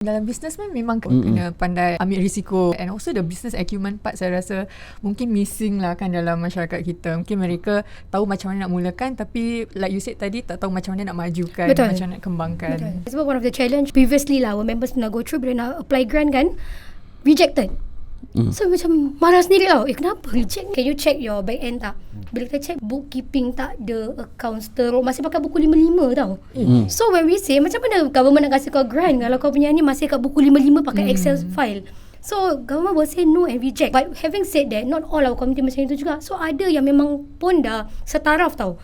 Dalam business pun memang mm kena pandai ambil risiko and also the business acumen part saya rasa mungkin missing lah kan dalam masyarakat kita. Mungkin mereka tahu macam mana nak mulakan tapi like you said tadi tak tahu macam mana nak majukan, Betul. macam mana nak kembangkan. Betul. Sebab one of the challenge previously lah our members nak go through bila nak apply grant kan rejected. Mm. So macam marah sendiri tau. Eh kenapa reject? Can you check your back end tak? Bila kita check bookkeeping tak ada accounts teruk. Masih pakai buku 55 tau. Mm. So when we say macam mana government nak kasih kau grant kalau kau punya ni masih kat buku 55 pakai mm. Excel file. So government will say no and reject. But having said that, not all our community macam itu juga. So ada yang memang pun dah setaraf tau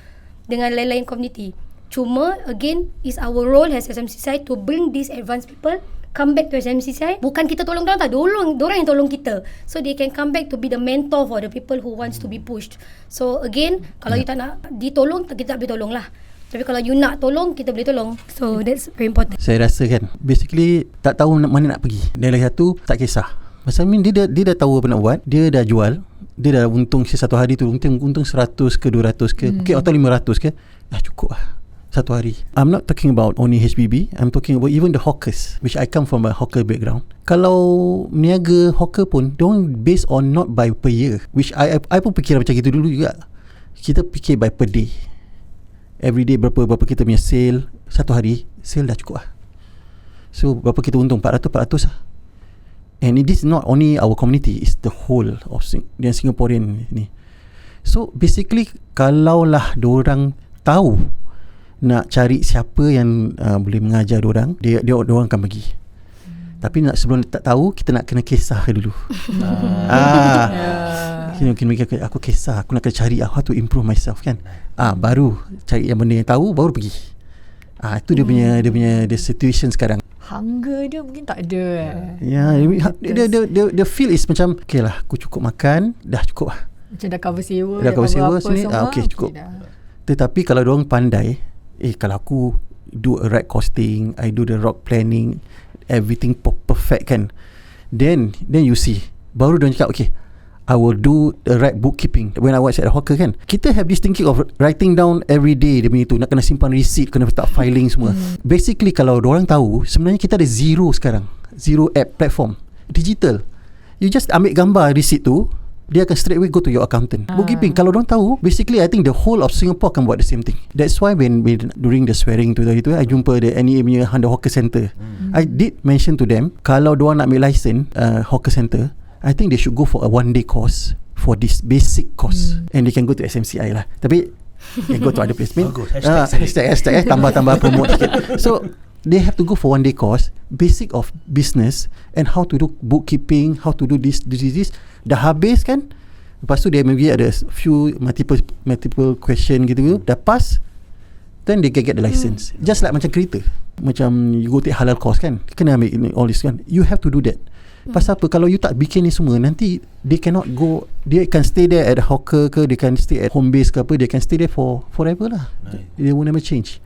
dengan lain-lain community. Cuma again is our role as SMCCI to bring these advanced people come back to SMCCI bukan kita tolong dorang tak tolong dorang yang tolong kita. So they can come back to be the mentor for the people who wants to be pushed. So again kalau yeah. you tak nak ditolong kita tak boleh tolong lah. Tapi kalau you nak tolong kita boleh tolong. So that's very important. Saya rasa kan Basically Tak tahu nak- mana nak pergi. Dan lagi satu Tak kisah. Pasal dia dah, dia dah tahu apa nak buat. Dia dah jual. Dia dah untung Satu hari tu Untung, untung 100 ke 200 ke hmm. Okay atau 500 ke Dah cukup lah Satu hari. I'm not talking about Only HBB I'm talking about Even the hawkers Which I come from a hawker background. Kalau Meniaga hawker pun Diorang based on Not by per year Which I I, I pun fikir macam gitu dulu juga. Kita fikir by per day. Every day berapa Berapa kita punya sale. Satu hari Sale dah cukup lah. So berapa kita untung? 400 400 lah. And it is not only our community It's the whole of Sing- yang Singaporean ni. So basically Kalaulah orang tahu Nak cari siapa yang uh, Boleh mengajar orang Dia dia orang akan pergi Tapi nak sebelum tak tahu Kita nak kena kisah dulu ah. Yeah. Kena, kena, kena, aku kisah Aku nak kena cari How to improve myself kan ah Baru Cari yang benda yang tahu Baru pergi Ah Itu dia punya Dia punya The situation sekarang Hunger dia mungkin tak ada eh. Ya, yeah, dia, dia, dia, dia, dia feel is macam Okay lah Aku cukup makan Dah cukup lah Macam dah cover sewa Dah cover sewa sini, ah, okey, cukup. dah. Tetapi kalau orang pandai Eh kalau aku Do a right costing I do the rock planning Everything per- perfect kan? Then Then you see Baru dia cakap Okay I will do the right bookkeeping When I was at the hawker kan? Kita have this thinking of Writing down every day Dia punya tu Nak kena simpan receipt Kena letak filing semua. Hmm. Basically kalau orang tahu Sebenarnya kita ada zero sekarang. Zero app platform. Digital. You just ambil gambar receipt tu dia akan straight away go to your accountant. Ah. Bookkeeping kalau orang tahu, basically I think the whole of Singapore akan buat the same thing. That's why when, when during the swearing tu tadi tu, I jumpa the NEA punya Honda Hawker Center. Hmm. I did mention to them, kalau diorang nak ambil license uh, hawker center, I think they should go for a one day course for this basic course. Hmm. And they can go to SMCI lah. Tapi can go to other place. Mean, Bagus. Hashtag ah, sendiri. hashtag, hashtag eh, tambah-tambah promote sikit. So, they have to go for one day course, basic of business and how to do bookkeeping, how to do this, this, this. Dah habis kan, Lepas tu dia maybe ada few multiple multiple question gitu dah pass then they can get the license. Hmm. Just like macam kereta. Macam you go take halal course kan. Kena ambil ini, all this kan. You have to do that. Pasal apa kalau you tak bikin ni semua nanti they cannot go they can stay there at hawker ke they can stay at home base ke apa they can stay there for forever lah. Right. They will never change.